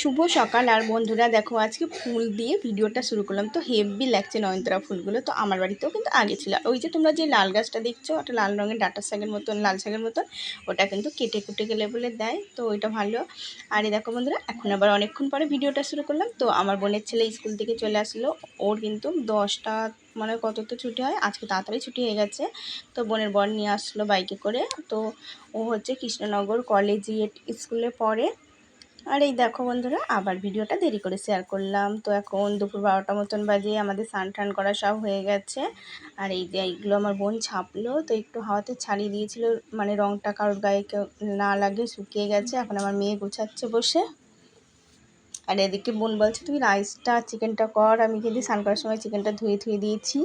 শুভ সকাল। আর বন্ধুরা, দেখো আজকে ফুল দিয়ে ভিডিওটা শুরু করলাম। তো হেভি লাগছে নয়নতারা ফুলগুলো। তো আমার বাড়িতেও কিন্তু আগে ছিল। ওই যে তোমরা যে লাল গাছটা দেখছ, ওটা লাল রঙের ডাটা শাকের মতন, লাল শাকের মতন, ওটা কিন্তু কেটে কুটে গেলে বলে দেয়। তো ওইটা ভালো। আর দেখো বন্ধুরা, এখন আবার অনেকক্ষণ পরে ভিডিওটা শুরু করলাম। তো আমার বোনের ছেলে স্কুল থেকে চলে আসলো। ওর কিন্তু দশটা মানে কত তো ছুটি হয়? আজকে তাড়াতাড়ি ছুটি হয়ে গেছে। তো বোনের বর নিয়ে আসলো বাইকে করে। তো ও হচ্ছে কৃষ্ণনগর কলেজিয়েট স্কুলে পড়ে। আর এই দেখো বন্ধুরা, আবার ভিডিওটা দেরি করে শেয়ার করলাম। তো এখন দুপুর বারোটা মতন বাজে, আমাদের স্নান টান করা সব হয়ে গেছে। আর এই যে এইগুলো আমার বোন ছাপলো, তো একটু হাওয়াতে ছাড়িয়ে দিয়েছিল মানে রঙটা কারোর গায়ে কেউ না লাগে, শুকিয়ে গেছে। এখন আমার মেয়ে গোছাচ্ছে বসে। আর এদিকে বোন বলছে, তুই রাইসটা চিকেনটা কর, আমি কিন্তু স্নান করার সময় চিকেনটা ধুয়ে ধুয়ে দিয়েছি।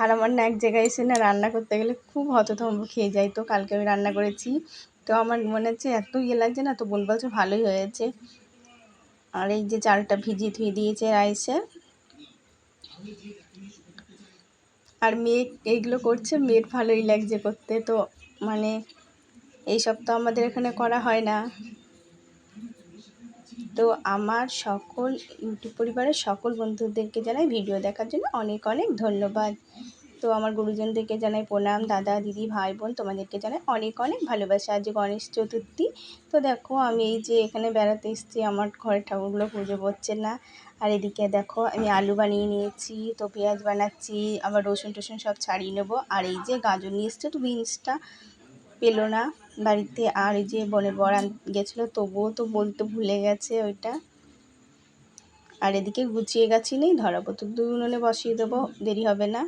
আর আমার না এক জায়গায় এসে না রান্না করতে গেলে খুব হতথম্ব খেয়ে যায়। তো কালকে আমি রান্না করেছি তো আমার মনে হচ্ছে এত ইয়ে লাগছে না তো বোন বলছে ভালোই হয়েছে। আর এই যে চালটা ভিজিয়ে ধুয়ে দিয়েছে রাইসে। আর মেয়ে এইগুলো করছে, মেয়ের ভালোই লাগছে করতে তো মানে এইসব তো আমাদের এখানে করা হয় না। তো আমার সকল ইউটিউব পরিবারের সকল বন্ধুদেরকে জানাই ভিডিও দেখার জন্য অনেক অনেক ধন্যবাদ। তো আমার গুরুজনদেরকে জানাই প্রণাম, দাদা, দিদি, ভাই, বোন, তোমাদেরকে জানাই অনেক অনেক ভালোবাসা। আজ গণেশ চতুর্থী, তো দেখো আমি এই যে এখানে বেড়াতে এসেছি, আমার ঘরের ঠাকুরগুলো পুজো করছে না। আর এদিকে দেখো আমি আলু বানিয়ে নিয়েছি, তো পেঁয়াজ বানাচ্ছি, আবার রসুন টসুন সব ছাড়িয়ে নেব। আর এই যে গাজর নিয়ে এসছে, তো বিনসটা পেল না বাড়িতে। আর এই যে বনের বর গেছিল, তবুও তো বলতে ভুলে গেছে ওইটা। আর এদিকে গুছিয়ে গেছি নেই ধরাবো তো দুই উনুনে বসিয়ে দেবো, দেরি হবে না।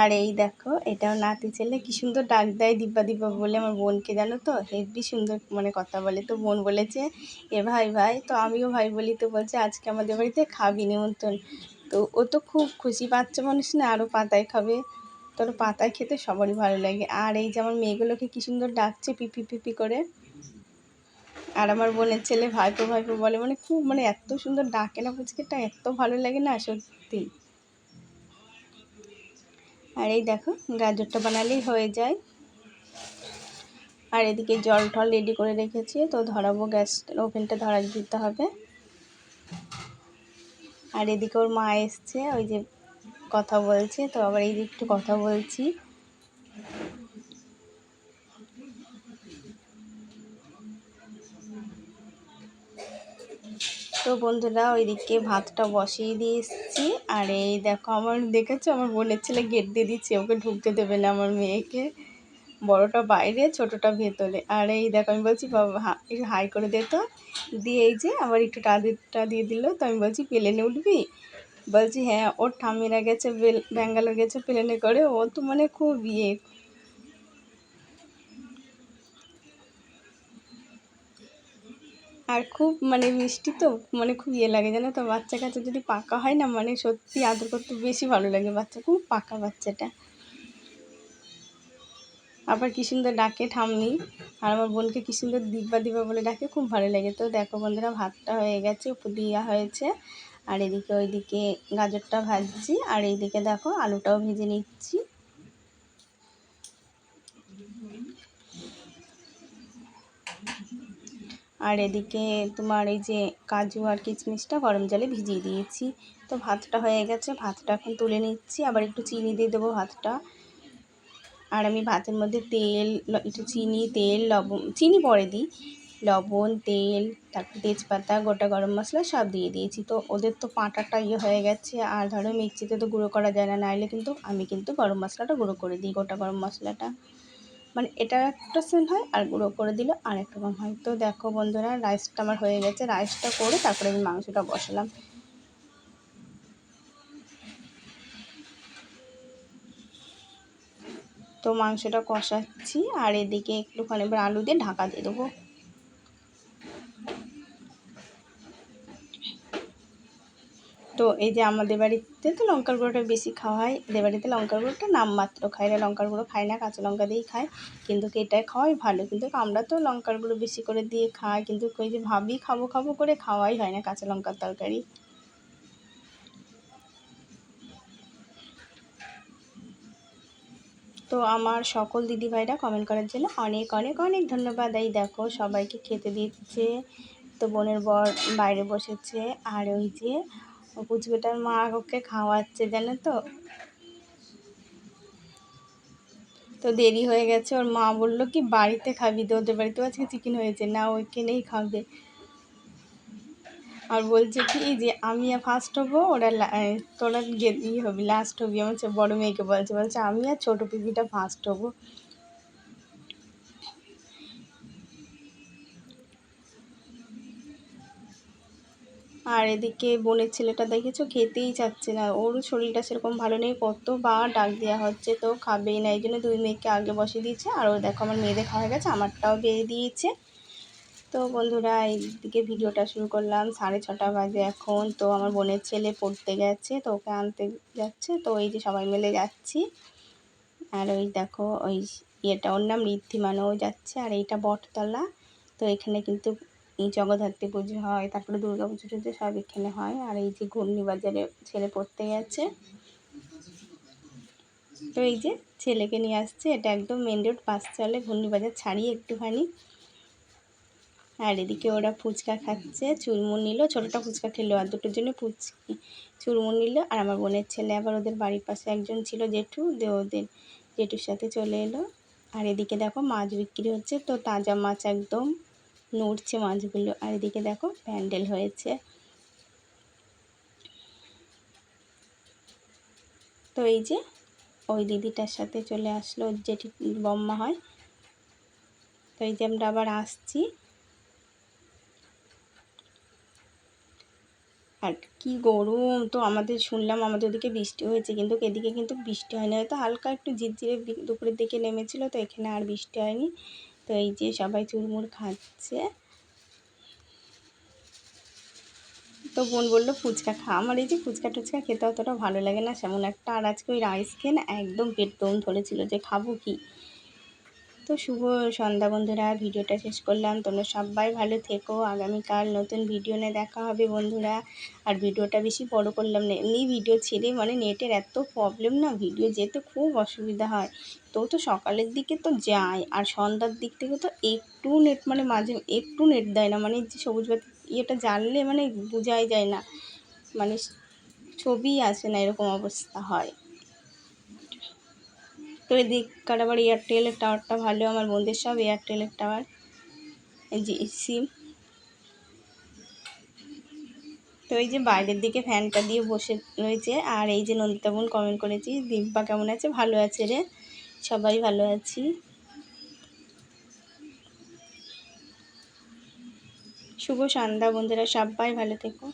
আর এই দেখো, এটাও নাতি ছেলে, কি সুন্দর ডাক দেয় দিব্যা দিব্যা বলে আমার বোনকে, জানো তো? হেভি সুন্দর মানে কথা বলে। তো বোন বলেছে, এ ভাই ভাই। তো আমিও ভাই বলি, তো বলছে, আজকে আমাদের বাড়িতে খাবি নিমন্ত্রণ। তো ও তো খুব খুশি পাচ্ছে মানুষ না আরও পাতায় খাবে। তোর পাতায় খেতে সবারই ভালো লাগে। আর এই যে আমার মেয়েগুলোকে কী সুন্দর ডাকছে, পিপি পিপি করে। আর আমার বোনের ছেলে ভাইপো ভাইপো বলে মানে খুব মানে এত সুন্দর ডাকে না পুচকেটা এত ভালো লাগে না সত্যি। আর এই দেখো, গাজরটা বানালেই হয়ে যায়। আর এদিকে জল টল রেডি করে রেখেছি, তো ধরাবো গ্যাস ওভেনটা ধরা দিতে হবে। আর এদিকে ওর মা এসছে, ওই যে কথা বলছে, তো আবার এই যে একটু কথা বলছি। তো বন্ধুরা, ওইদিকে ভাতটা বসিয়ে দিয়ে এসেছি আর এই দেখো, আমার দেখেছ? আমার বোনের ছেলে গেট দিয়ে দিচ্ছে, ওকে ঢুকতে দেবে না আমার মেয়েকে। বড়টা বাইরে, ছোটটা ভেতরে। আর এই দেখো, আমি বলছি, বাবা হাই করে দে তো। দিয়ে এই যে আবার একটু টাদিটা দিয়ে দিল। তো আমি বলছি প্লেনে উঠবি? বলছি হ্যাঁ ওর ঠামিরা গেছে, বেল, ব্যাঙ্গালোর গেছে প্লেনে করে। ও তো মানে খুব ইয়ে। আর খুব মানে মিষ্টি তো মানে খুব ইয়ে লাগে জানো তো? বাচ্চা কাচ্চা যদি পাকা হয় না মানে সত্যি আদর করতে বেশি ভালো লাগে বাচ্চা, খুব পাকা বাচ্চাটা। আবার কী সুন্দর ডাকে ঠামনি আর আমার বোনকে কী সুন্দর দিব্যা দিব্যা বলে ডাকে, খুব ভালো লাগে। তো দেখো বন্ধুরা, ভাতটা হয়ে গেছে দিয়া হয়েছে। আর এদিকে ওইদিকে গাজরটা ভাজছি, আর এইদিকে দেখো আলুটাও ভেজে নিচ্ছি। আর এদিকে তোমার এই যে কাজু আর কিচমিচটা গরম জলে ভিজিয়ে দিয়েছি। তো ভাতটা হয়ে গেছে, ভাতটা এখন তুলে নিচ্ছি। আবার একটু চিনি দিয়ে দেবো ভাতটা। আর আমি ভাতের মধ্যে তেল একটু চিনি, তেল, লবণ, চিনি পরে দিই। লবণ, তেল, তারপর তেজপাতা, গোটা গরম মশলা সব দিয়ে দিয়েছি। তো ওদের তো পাঁটাটা ইয়ে হয়ে গেছে। আর ধরো মিক্সিতে তো গুঁড়ো করা যায় না, নাইলে কিন্তু আমি কিন্তু গরম মশলাটা গুঁড়ো করে দিই, গোটা গরম মশলাটা। মানে এটা একটা সেল হয়, আর গুঁড়ো করে দিলে আর একটা রকম হয়। তো দেখো বন্ধুরা রাইসটা আমার হয়ে গেছে। রাইসটা করে তারপরে আমি মাংসটা বসালাম। তো মাংসটা কষাচ্ছি, আর এদিকে একটুখানি এবার আলু দিয়ে ঢাকা দিয়ে দেবো। তো এই যে আমাদের বাড়িতে তো লঙ্কার গুঁড়োটা বেশি খাওয়া হয়। এদের বাড়িতে লঙ্কার গুঁড়োটা নামমাত্র খায় না, লঙ্কার গুঁড়ো খায় না, কাঁচা লঙ্কা দিয়েই খায়। কিন্তু এটাই খাওয়াই ভালো, কিন্তু আমরা তো লঙ্কার গুঁড়ো বেশি করে দিয়ে খাই, কিন্তু ওই যে ভাবি খাব খাব করে খাওয়াই হয় না কাঁচা লঙ্কার তরকারি। তো তো আমার সকল দিদিভাইরা কমেন্ট করার জন্য অনেক অনেক অনেক ধন্যবাদ। এই দেখো সবাইকে খেতে দিচ্ছে, তো বোনের বর বাইরে বসেছে, আর ওই যে পুচকুটার মা ওকে খাওয়াচ্ছে, জানো তো? তো দেরি হয়ে গেছে, ওর মা বলল কি, বাড়িতে খাবি তো ওদের বাড়িতেও আজকে চিকেন হয়েছে, না ওইখানেই খাবে। আর বলছে কি যে আমি ফার্স্ট হব, ওরা তোরা ই হবি লাস্ট হবি। আমার বড় মেয়েকে বলছে বলছে, আমি আর ছোটো পিপিটা ফার্স্ট হব। আর এদিকে বোনের ছেলেটা দেখেছ? খেতেই চাচ্ছে না। ওর শরীরটা সেরকম ভালো নেই। কতবার ডাক দেওয়া হচ্ছে। তো খাবেই না। এই জন্য দুই মেয়েকে আগে বসে দিয়েছে। আর ও দেখো, আমার মেয়েদের খাওয়া গেছে। আমারটাও বেয়ে দিয়েছে। তো বন্ধুরা, এইদিকে ভিডিওটা শুরু করলাম। সাড়ে ছটা বাজে এখন। তো আমার বোনের ছেলে পড়তে গেছে। তো ওকে আনতে যাচ্ছে। তো এই যে সবাই মিলে যাচ্ছি। আর ওই দেখো, ওই ইয়েটা, ওর নাম ঋদ্ধিমানও যাচ্ছে। আর এইটা বটতলা। তো এখানে কিন্তু এই জগদ্ধাত্রী পুজো হয়, তারপরে দুর্গা পুজো টুজো সব এখানে হয়। আর এই যে ঘূর্ণিবাজারে ছেলে পড়তে গেছে তো এই যে ছেলেকে নিয়ে আসছে, এটা একদম মেন রোড, পাশ চলে ঘূর্ণিবাজার ছাড়িয়ে একটুখানি। আর এদিকে ওরা ফুচকা খাচ্ছে চুরমুন নিল, ছোটোটা ফুচকা খেলো, আর দুটোর জন্য ফুচকি চুরমুন নিল। আর আমার বোনের ছেলে আবার ওদের বাড়ির পাশে একজন ছিল জেঠু দিয়ে ওদের জেঠুর সাথে চলে এলো। আর এদিকে দেখো মাছ বিক্রি হচ্ছে, তো তাজা মাছ একদম। নড়ছে মাছগুলো। আর এদিকে দেখো, প্যান্ডেল হয়েছে। তো এই যে, ওই দিদিটার সাথে চলে আসলো যেটি বম্মা হয়। তো এই যে আমরা আবার আসছি। আর কি গরম! তো আমাদের শুনলাম, আমাদের ওদিকে বৃষ্টি হয়েছে, কিন্তু এদিকে কিন্তু বৃষ্টি হয়নি। হয়তো হালকা একটু ঝিরঝিরে দুপুরের দিকে নেমেছিল, তো এখানে আর বৃষ্টি হয়নি। তো এই যে সবাই চুরমুর খাচ্ছে। তো বোন বলল, ফুচকা খা। আমার এই যে ফুচকা টুচকা খেতে অতটা ভালো লাগে না, সেমন একটা আর আজকে ওই রাইস খেয়ে না একদম পেট দম ধরেছিল যে খাব কি? তো শুভ সন্ধ্যা বন্ধুরা, ভিডিওটা শেষ করলাম। তোমরা সবাই ভালো থেকো। আগামীকাল নতুন ভিডিও নিয়ে দেখা হবে বন্ধুরা। আর ভিডিওটা বেশি বড় করলাম না, এমনি ভিডিও ছেড়ে মানে নেটের এত প্রবলেম না, ভিডিও যেতে খুব অসুবিধা হয়। তো তো সকালের দিকে তো যায় আর সন্ধ্যার দিক থেকে তো একটু নেট মানে মাঝে একটু নেট দেয় না। মানে যে সবুজ বাতি ইয়েটা জ্বাললে মানে বোঝাই যায় না। মানে ছবি আসে না, এরকম অবস্থা হয়। তো এদিককার আবার এয়ারটেলের টাওয়ারটা ভালো, আমার বন্ধুদের সব এয়ারটেলের টাওয়ার জি সিম তো এই যে বাইরের দিকে ফ্যানটা দিয়ে বসে রয়েছে, আর এই যে নন্দিতা বোন কমেন্ট করেছি, দিব্যা কেমন আছে? ভালো আছে রে, সবাই ভালো আছি। শুভ সন্ধ্যা বন্ধুরা, সবাই ভালো থেকো।